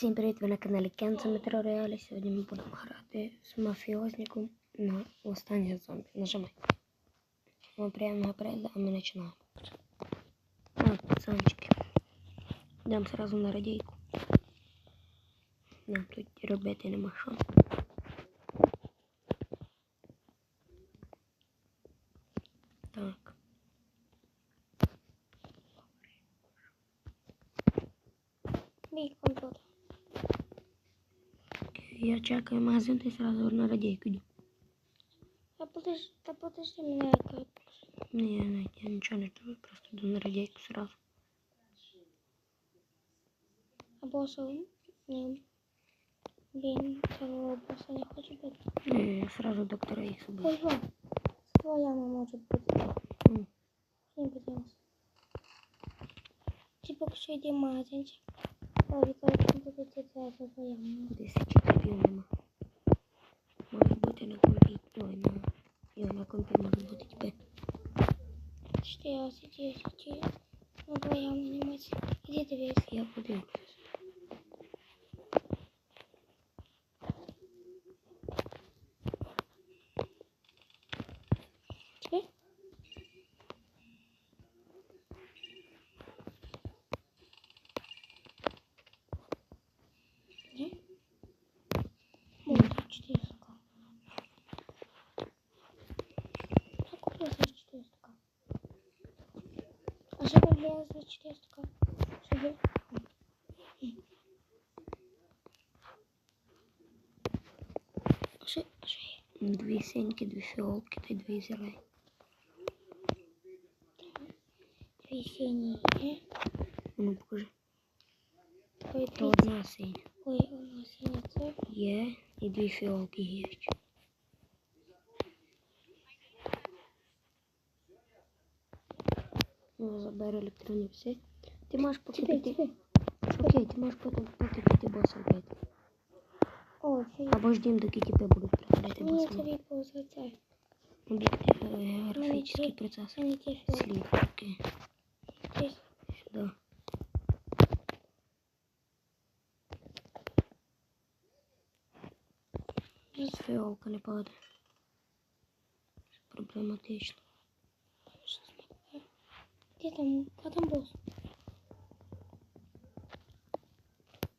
Всім привіт, ви на каналі Кенса Метро Реалі. Сьогодні ми будемо грати з мафіозником на останнє зомбі. Нажимай. Ми приємного перегляду, а ми починаємо. Так, пацанчики. Йдемо сразу на радійку. Нам тут робити нема що. Так. Мій комп'ютер. Я чекаю магазин, ти сразу на радійку йду. Та подожди, та подожди мене яка. Ні, я, навіть- я нічого не чую, просто йду на радійку сразу. Що ні. Він цього боса не хоче бути. Ні, я сразу доктора їх собою. Ой. Твоя мама може бути. М. Не. Чи поки що йде магазинчик. Комп'ютер це це це твоя мама. Тисячі копів нема. Може бути на компі. Ой, на. Його на компі може бути тебе. Чотири, сидіть, чотири. Ну, твоя мама не мать. Іди дивись. Я подивлюся. Тебе? Ні? Може, 400к. Я купила за 400к. А що купила за 400к? Що є? Що, що є? Дві синьки, дві фіолки та дві зелені. Дві сині. Ну покажи. Ой, То одна синя. Ой, нас є це. Є і дві фіолки є. ще. Ну, забери електронні пси. Ти можеш поки піти. Окей, ти можеш потім поки піти боса вбити. О, це є. Або ждім, доки тебе будуть приходити Мені боса. поза це. Об'єктив е, графічний процес. Це Слід. Окей. Сюди. Фіолка не падає. Проблематично. Где там? А там босс?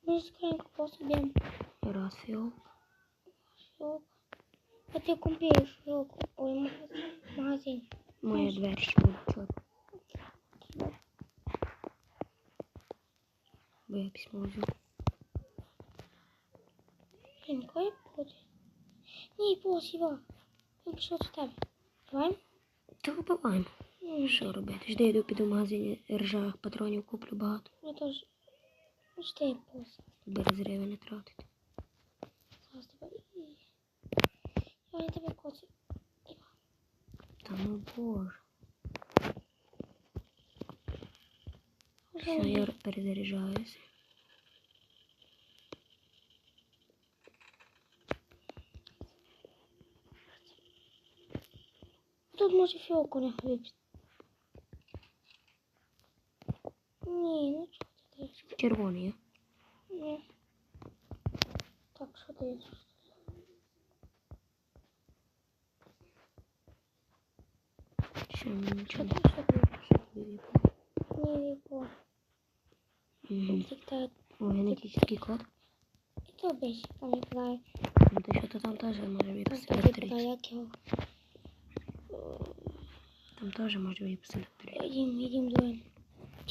Мы же скоренько просто бьем. Раз фіолка. Шок. А ты купишь шок. Ой, магазин. магазин. Моя Знаєш. дверь ще буде чорна. Бо я письмо взяв. Блин, какой будет? Не, босс Що робити? Жди, йду піду в магазині ржавих патронів, куплю багато. Я. Ну что я босс? Аби розриви не тратити. Зараз тебе. Я тебе коцю. Та ну боже. Все, я перезаряджаюся. Тут може фіоку не ходити. Ні, ну чого ти даєш? Червоний. Ні. Так, що? Ще мені Що ти, не випало. Ні, його. Мгм. Диктат. О, код. І то не знаю. Ну, то що-то там теж може його. Там теж може докторів. Їдім, їдім мене.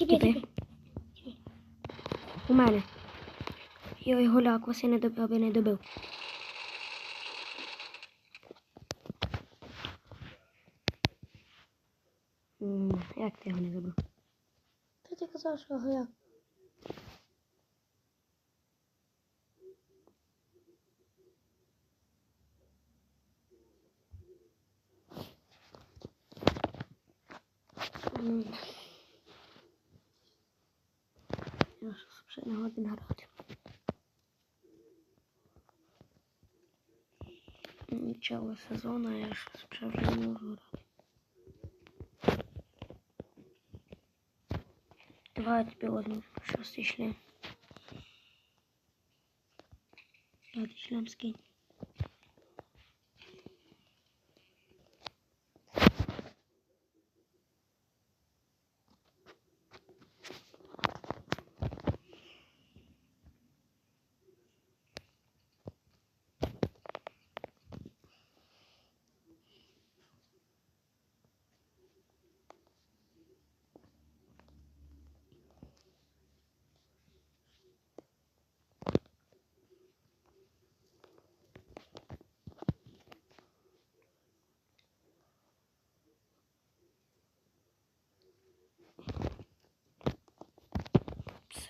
Тебе. У мене. Йой, голяк, вас я не добив, аби не добив. Як ти його не добив? Ти казав, що голяк. М. Я щось грати. Начало сезону, а я щось вже не можу грати. Давай я тобі шостий член. П'ятий шлем скинь.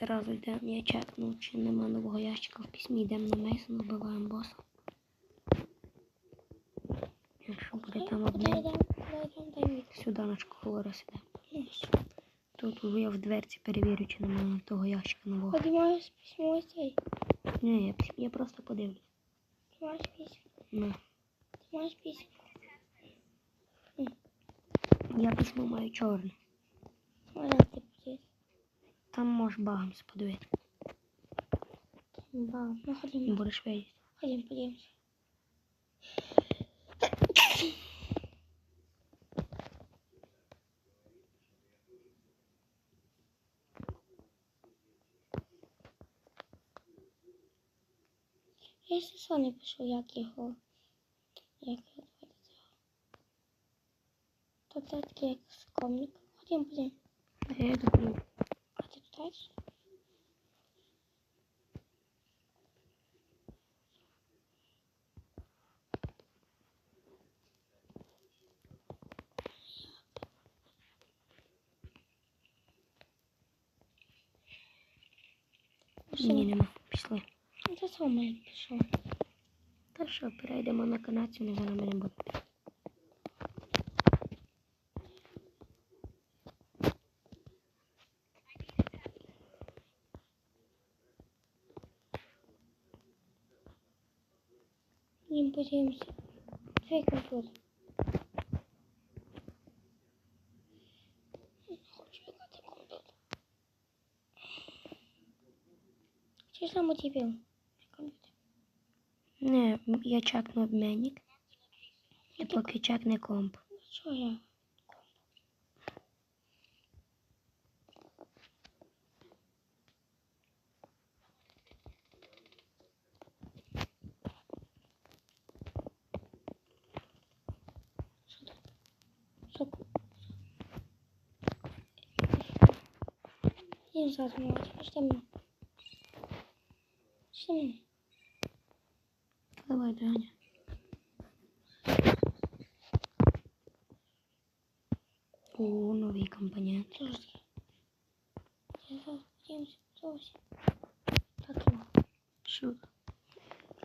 Сразу йдемо, я чекну, чи нема нового ящика в письмі, йдемо на Мейсон, вбиваємо боса. Якщо буде там одне, сюди на школу раз іде. Ну? Тут я в дверці перевірю, чи немає того ящика нового. Подимаєш письмо цей. Ні, я, я просто подивлюсь. Ти маєш письмо. Ну, Ти маєш письмо. я письмо маю чорне. Ти. Там можеш багом подивити. Ба. Ну, ходімо. Будеш видіти. Ходімо, подивимося. Я ще що не пишу, як його. Як його цього. Та це такий як скромник. Ходімо, ходімо. Я йду подивлюсь. А ти читаєш? Ні, нема. Пішли. Ну, Це саме я пішов. Та що, перейдемо на канадцю, не зараз мене буде. Їм подивимося. Фейк комп'ютер. Чи ж у тебе? Не, я чекну обмінник. Я поки чекне комп. Що я? Що тут? Що? Не. Що мене? Що мене? Та давай, Даня. О, новий компонент. Подожди. Так. Що?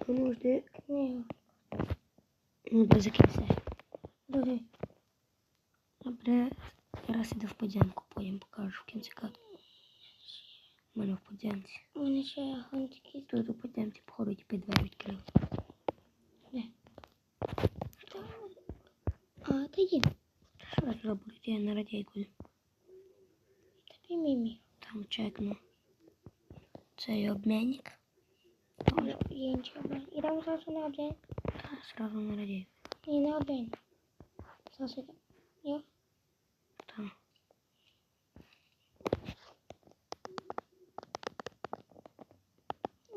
Ну, жди. Ні, Ну, без закінця. Подожди. Добре, раз іду в подземку, потім покажу в кінці як. Мене в подземці. Ще гантики. Тут у подземці, походу, ті двері відкрив. Де? відкрили. А, ти є. Що я туди? Я на радійку. Тобі мімі. Там чекну. Цей обмінник. Є нічого. І там зразу на один. Та сразу на радійку. Ні, на один. Зразу. Йо.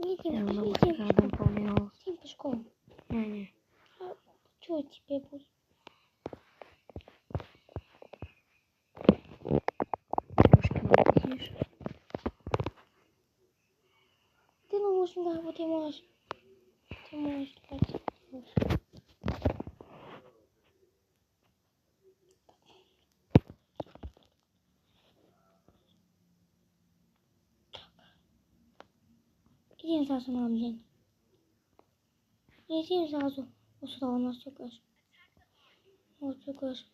Идем, Я идем, знову идем рядом пешком. повний голос. Идем пешком. Ні, ні. Чего тебе будет? Трошки нам тихіше. Ты ну можешь, да, вот ты можешь. Ты можешь, кстати. Идем сразу на объект. Идем сразу. Сюда у нас цукаешь. Вот цукаешь.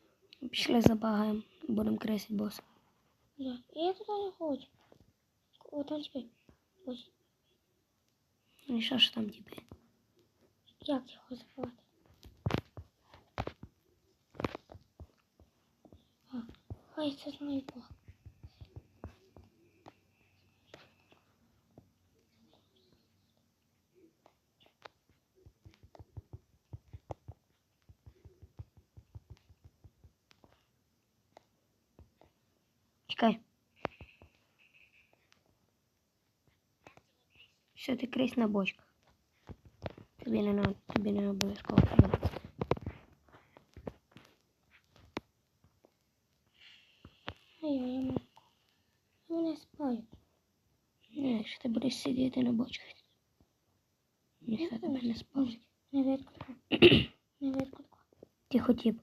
Пішли забагаємо. Будемо кресити боса. Да. Я туда не хочу. Вот там теперь. Ну і що ж там типи? Як його звати? А, хай це знає Тікай. Все, ти крись на бочках. Тобі не, на- тобі не обов'язково прибирати. Ай, я не Мене спають. Ні, якщо ти будеш сидіти на бочках, ніхто тебе не спалить. Не видко. Не видко. Ти хотів.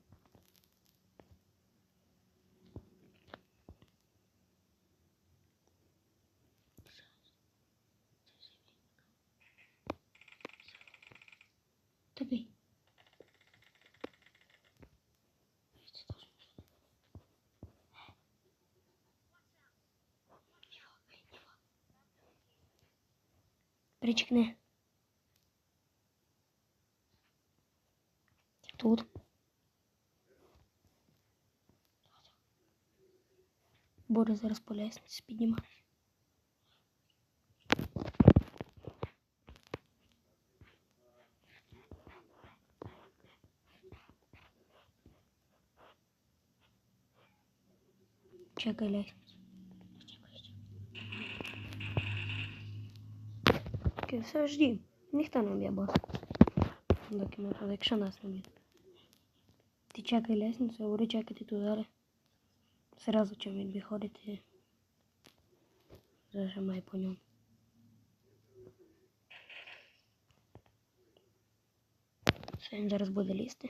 Причекни. Тут. Боря зараз по лестниці піднімає. Чекай лестницю. Окей, все, жди. Ніхто не б'є бос. Доки ми якщо нас не б'є. Ти чекай лестницю, я буду чекати тут далі. Сразу чим він виходить зажимай по ньому. Все, він зараз буде лізти.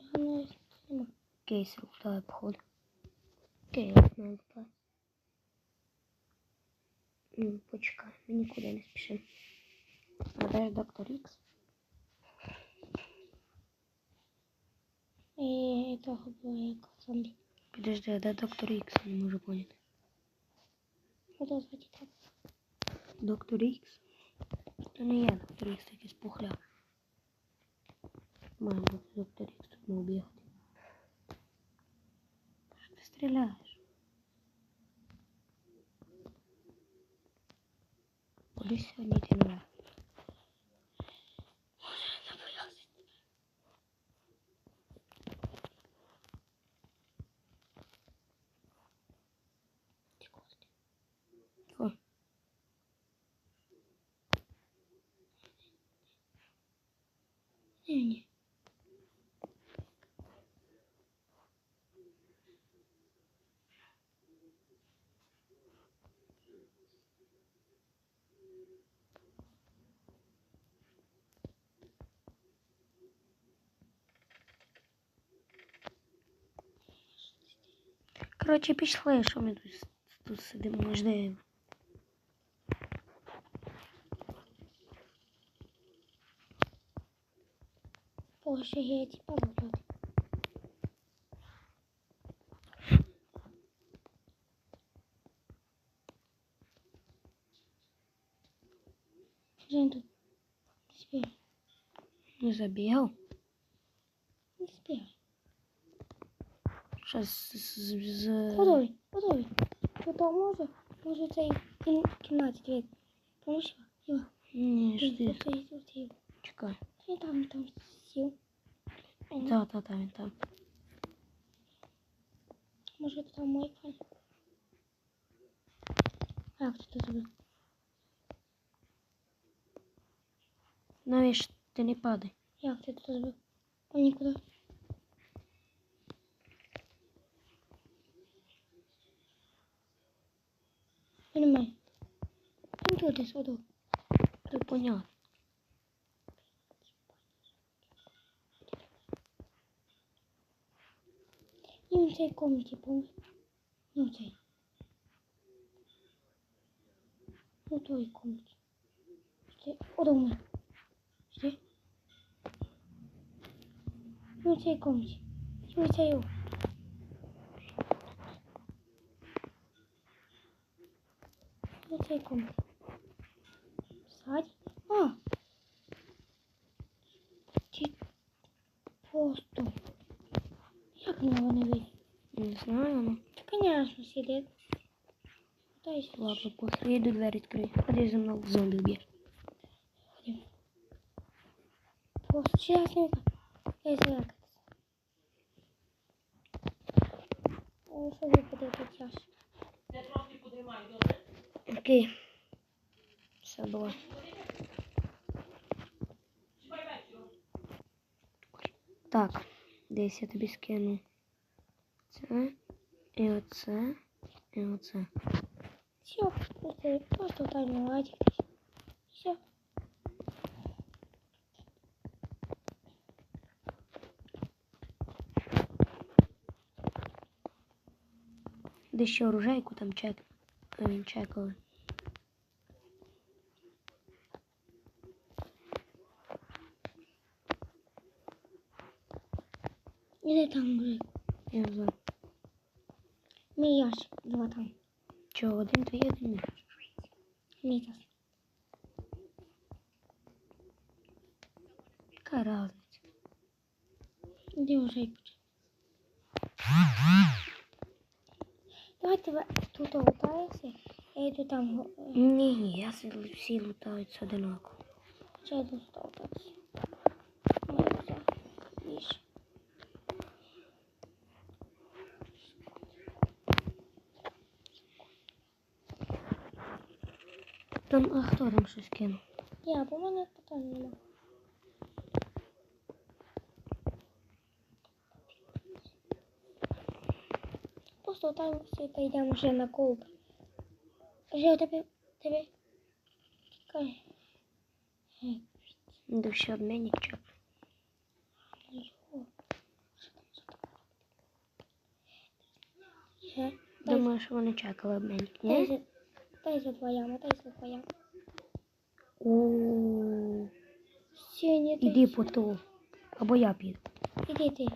Його не нема. Кейси лутає, походу. Окей, я не лутаю. М, Почекай, ми нікуди не спішимо. А де ж доктор Ікс? І того було як зомбі. Підожди, а де доктор Ікс? Не можу поняти. Буду звати так. Доктор Ікс? Це не я, доктор Ікс, якийсь пухляк. Має бути доктор Ікс, тут мав бігати. Що ти стріляєш? Куди сьогодні йти наверх? Тихо. Ні, ні. Коротше, пішли, що ми тут, тут сидимо, я типа вроде. Жень тут. Не забігав. Не спи. Що з... Подой, подой. Тут може, цей кін, кімнаті дві. Помощь? Йо. Ні, жди. Чекай. Я там, там сів. Та, та, та, він там. Може там мой фон. А, ти це зробив? Навіщо ти не падай? Як ти це зробив? А нікуди. Понимаю. Там тут десь воду. Це понятно. І в цій комнаті, помню. Ну, в цій. Ну, в той комнаті. Жди. Вода у мене. Жди. Ну, в цій комнаті. І цій. В цій А! Ти просто. Як на його не вийде? Не знаю, ну. Конечно, сидит. Пытаюсь. Ладно, после я йду двері відкрию. Ходи за мною зомбі вб'єш. Ходим. Просто сейчас не Я зарякаться. Ну, що випаде тут яш? Окей. Все було. Так, десь я тобі скину. Це і оце, і оце. Все, это просто таймер Все. Де ще оружейку там чек. Він. Іди там мужик. Я за. Мій ящик, два там. Чого, один твій, один мій. Мітас. Яка разниця? Іди вже. Давайте ви тут лутаєшся. Я йду там. е, Ні, ні, я сі- всі лутаються одинаково. Хоча я тут. Моя взяв. Більше. Там, а хто там щось кинув? Я, бо в мене питань нема. Просто там всі поїдемо вже на колб. Вже тебе, тебе. Де ще обмінник. Ще. Думаю, що вони чекали обмінник. Ні? Двоями, дай за двоями. О, Сіні, іди по ту. Або я піду. Іди ти.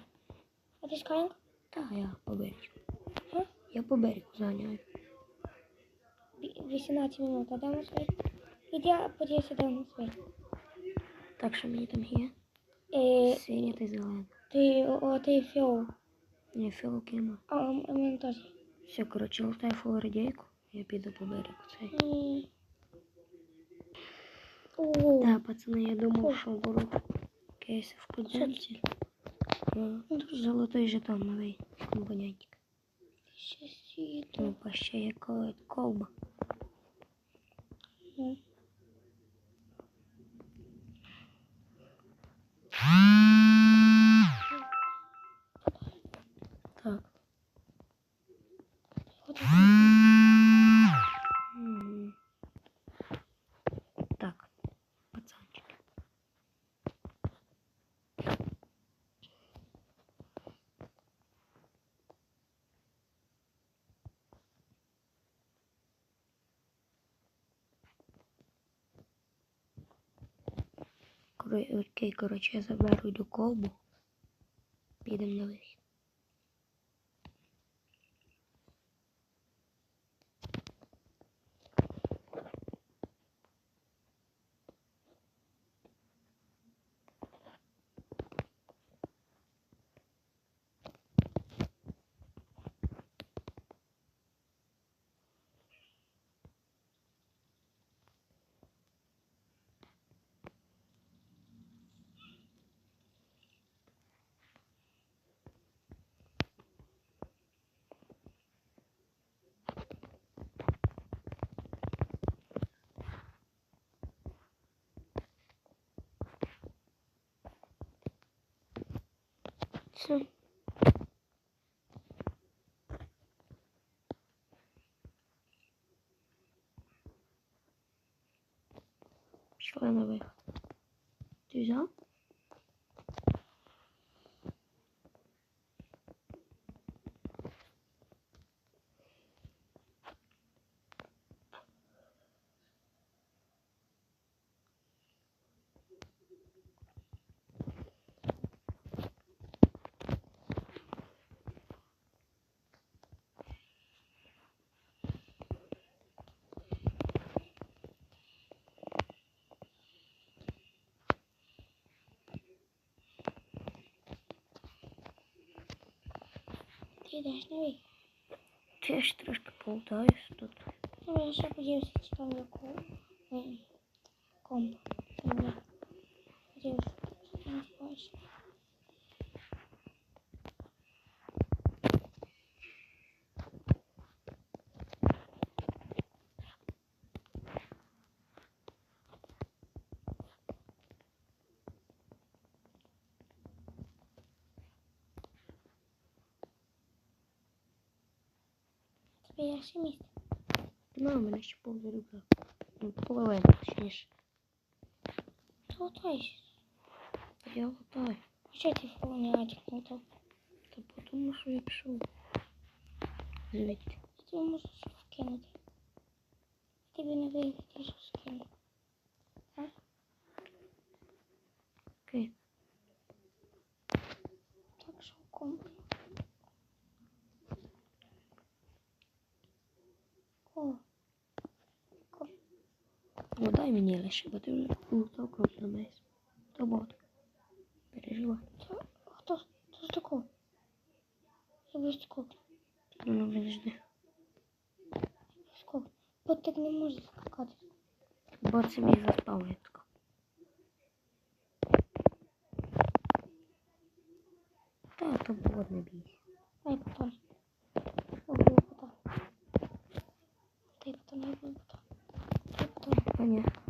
А ти скаленка? Та я по берегу. Га? Я по берегу заганяю. 18 минут, а на свій? Іди, подивися, де свій. Так що мені там є? Е, Синя та зелена. ти, о, ти фіол. Ні, філки нема. А, а мене теж. Все, коротше, лутаю флорадійку. Я піду по берегу цей. Так, пацани, я думав, що беру кейси в подземці. Золотий жетон новий компонентик. ще світло. Ну, ще є колба. Окей, коротше, я заберу йду колбу. Підемо на вихід. Все. Пішла на Ти? Ти на вік. Я ж трошки полутаюсь тут. Ну, я ще подивився, чи там є ком. Ні. Комп. Ні. Подивився, що ти не спаєш. Перше місце. Ну, у мене ще рюкзак. Ну, половина, точніше. То лутаєш. Я лутаю. Хоча ти фонятик лутав? Та тому що я пішов. Тобі можу що вкинути. Я не вийде, дай мені лише, бо ти вже лутав крупно месь. То бот. Переживай. Це хто? Хто з такого? Я без такого. Ну, ну, подожди. Без такого. Бо так не може скакати. Бот собі заспавнить тако. Та, то бот не бійся. Дай потом. Я буду потом. Дай потом, я буду потом. Дай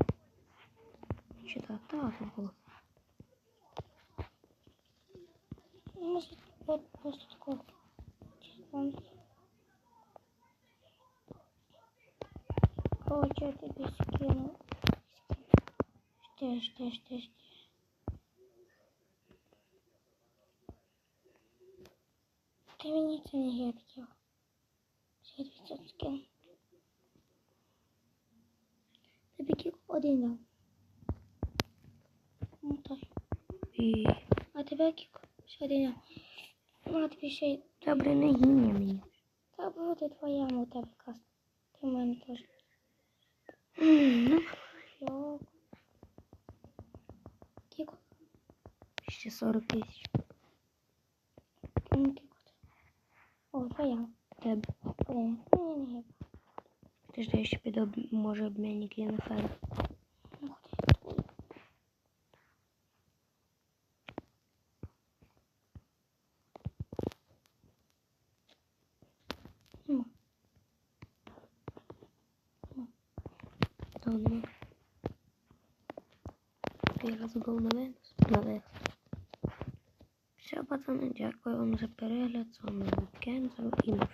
Потом. Понятно. Чи та, та, то було. Может, вот просто такого. Я тебе скину. Жди, жди. Ты мені це не тобі скину. Тобі кілька один дав. Ну так. І А тебе один дав. Ну, тобі ще й добре не гімня мені. Та буде твоя тебе каста. Ти в мене теж. Ну. Кіко. ще 40 тисяч. Ну, кіко. О, твоя. Тебе. Ні, ні, ні. Ти ж я ще піду, може, обмінник є на ферму. Ну, ходи, твою. Ну, То нема. Ти раз був на винос. На винос. Все, пацани, дякую вам за перегляд. З вами Кензо і на